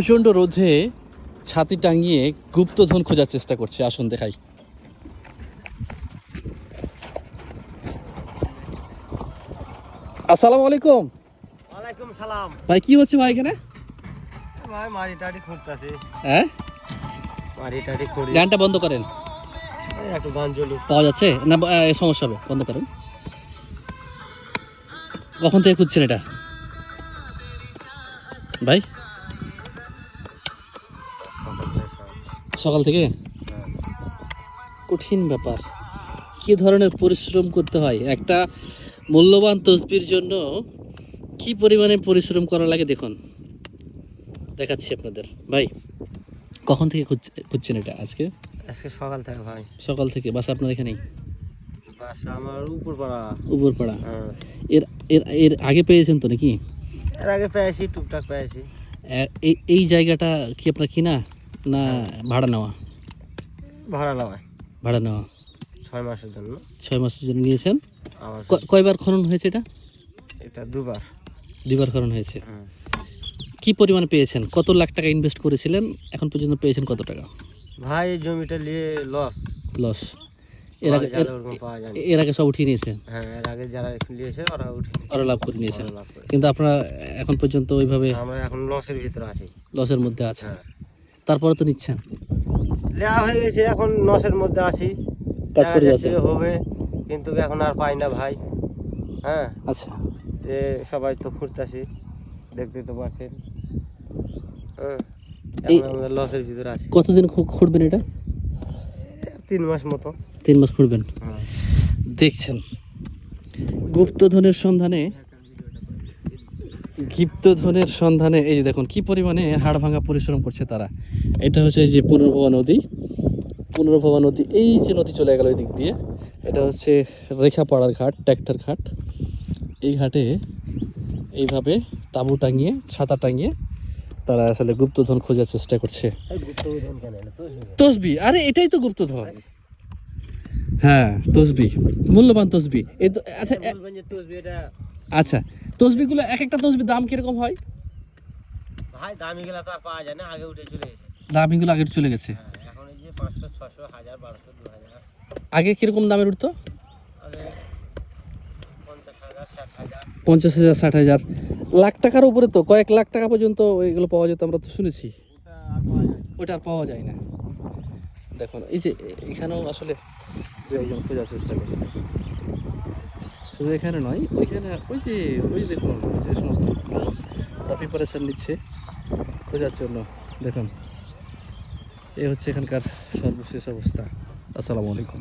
প্রচণ্ড রোধে ছাতি টাঙিয়ে গুপ্তধন খোঁজার চেষ্টা করছে। আসুন দেখাই। আসসালামু আলাইকুম। ওয়ালাইকুম সালাম। ভাই কি হচ্ছে ভাই এখানে? ভাই মারি টাড়ি খুঁড়তেছি। হ্যাঁ? মারি টাড়ি খুঁড়ি। গানটা বন্ধ করেন। একটু গান চলু পাওয়া যাচ্ছে? না সমস্যা হবে বন্ধ করেন। কখন থেকে খুঁজছেন এটা? ভাই? সকাল থেকে? কঠিন ব্যাপার। কি ধরনের পরিশ্রম করতে হয়? একটা মূল্যবান তসবির জন্য কি পরিমাণে পরিশ্রম করা লাগে দেখুন। দেখাচ্ছি আপনাদের। ভাই কখন থেকে খুঁজছে- খুঁজছেন এটা আজকে? আজকে সকাল থেকে ভাই। সকাল থেকে। বাস আপনার এখানেই? বাসা আমার উপর পাড়া উপরপাড়া। হ্যাঁ। এর এর এর আগে পেয়েছেন তো নাকি? এর আগে পেয়েছি টুকটাক পেয়েছি। এই এই জায়গাটা কি আপনার কিনা? না ভাড়া নেওয়া? ভাড়া লাগাই ভাড়া নেওয়া। ছয় মাসের জন্য। ছয় মাসের জন্য নিয়েছেন? কয়বার খনন হয়েছে এটা? এটা দুবার। দুইবার খনন হয়েছে। কি পরিমাণে পেয়েছেন? কত লাখ টাকা ইনভেস্ট করেছিলেন? এখন পর্যন্ত পেয়েছেন কত টাকা? ভাই জমিটা নিয়ে লস লস এর আগে এর- আগে সব উঠিয়ে নিয়েছেন? হ্যাঁ এর আগে যারা নিয়েছে ওরা উঠে ওরা লাভ করে নিয়েছেন। লাভ কিন্তু আপনারা এখন পর্যন্ত ওইভাবে আমরা এখন লসের ভিতরে আছি। লসের মধ্যে আছে হ্যাঁ। তারপরে তো নিচ্ছেন। লেয়া হয়ে গেছে এখন লসের মধ্যে আছি। কাজ করে যাচ্ছে। হবে কিন্তু এখন আর পাই না ভাই। হ্যাঁ? আচ্ছা। যে সবাই তো খুঁজতেছি দেখতে তো পাচ্ছেন। হ্যাঁ এখন লসের ভিতরে আছি। কতদিন খুঁড়বেন এটা? তিন মাস মতো। তিন মাস খুঁড়বেন হ্যাঁ। দেখছেন। গুপ্তধনের সন্ধানে গুপ্তধনের সন্ধানে, এই যে দেখুন, কি পরিমাণে হাড় ভাঙা পরিশ্রম করছে তারা। এটা হচ্ছে এই যে পুনর্ভবা নদী। পুনর্ভবা নদী, এই যে নদী চলে গেল ওই দিক দিয়ে, এটা হচ্ছে রেখাপাড়ার ঘাট ট্র্যাক্টর ঘাট। এই ঘাটে এইভাবে তাঁবু টাঙিয়ে, ছাতা টাঙিয়ে তারা আসলে গুপ্তধন খোঁজার চেষ্টা করছে। তসবি, আরে এটাই তো গুপ্তধন। হ্যাঁ তসবি, মূল্যবান তসবি। আচ্ছা আচ্ছা তসবিগুলো এক একটা তসবির দাম কীরকম হয়? ভাই দামি গেলা তো আর পাওয়া যায় না আগে উঠে চলে গেছে দামগুলো আগে চলে গেছে। হ্যাঁ এখন এই যে পাঁচশো ছশো হাজার বারোশো দু হাজার। আগে কীরকম দামের উঠতো? আগে পঞ্চাশ হাজার ষাট হাজার। লাখ টাকার উপরে তো কয়েক লাখ টাকা পর্যন্ত এগুলো পাওয়া যেত আমরা তো শুনেছি। ওটা আর পাওয়া যায় না। ওটা আর পাওয়া যায় না। দেখুন এই যে এখানেও আসলে দু একজন খোঁজার চেষ্টা করছে। শুধু এখানে নয়, ওইখানে ওই যে, ওই দেখুন যে সমস্ত প্রিপারেশন নিচ্ছে। খোঁজার জন্য, দেখুন। এই হচ্ছে এখানকার সর্বশেষ অবস্থা। আসসালামু আলাইকুম।